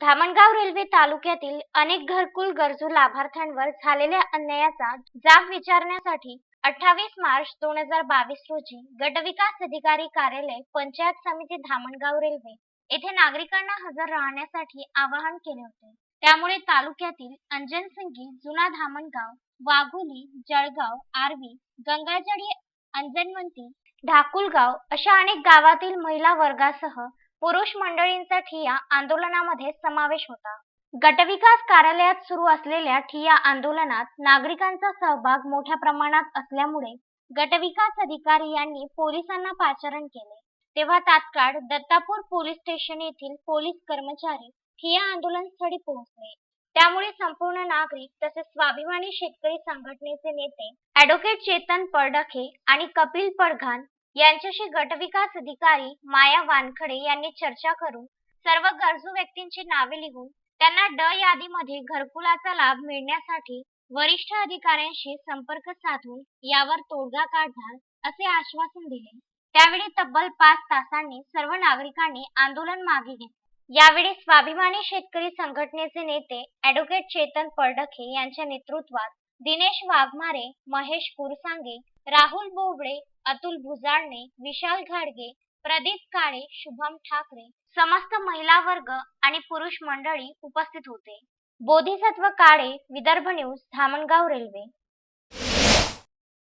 Dhamangaon railway तालुक्यातील अनेक घरकुल गरजू लाभार्थ्यांवर झालेल्या अन्यायाचा जाब विचारण्यासाठी अठ्ठावीस मार्च दोन हजार बावीस रोजी गटविकास अधिकारी कार्यालय पंचायत समिती धामणगाव रेल्वे येथे नागरिकांना हजर राहण्यासाठी आवाहन केले होते. त्यामुळे तालुक्यातील अंजनसंगी जुना धामणगाव वाघोली जळगाव आर्वी गंगाजडी अंजनवंती ढाकुलगाव अशा अनेक गावातील महिला वर्गासह पुरुष मंडळींचा ठिया आंदोलनामध्ये समावेश होता. गटविकास कार्यालयात सुरू असलेल्या ठिया आंदोलनात नागरिकांचा सहभाग मोठ्या प्रमाणात असल्यामुळे गटविकास अधिकारी यांनी पोलिसांना पाचारण केले. तेव्हा तात्काळ दत्तापूर पोलीस स्टेशन येथील पोलीस कर्मचारी ठिया आंदोलनस्थळी पोहोचले. त्यामुळे संपूर्ण नागरिक तसेच स्वाभिमानी शेतकरी संघटनेचे नेते ऍडव्होकेट चेतन परडखे आणि कपिल पडघान यांच्याशी गटविकास अधिकारी माया वानखडे यांनी चर्चा करून सर्व गरजू व्यक्तींची नावे लिहून त्यांना ड यादीमध्ये घरकुलाचा लाभ मिळण्यासाठी वरिष्ठ अधिकाऱ्यांशी संपर्क साधून यावर तोडगा काढणार असे आश्वासन दिले. त्यावेळी तब्बल पाच तासांनी सर्व नागरिकांनी आंदोलन मागे घेतले. यावेळी स्वाभिमानी शेतकरी संघटनेचे नेते ॲडव्होकेट चेतन परडखे यांच्या नेतृत्वात दिनेश वाघमारे महेश कुरसांगे राहुल बोबडे अतुल भुजाळणे विशाल घाडगे प्रदीप काळे शुभम ठाकरे समस्त महिला वर्ग आणि पुरुष मंडळी उपस्थित होते. Bodhisatva Kale Vidarbha news Dhamangaon railway.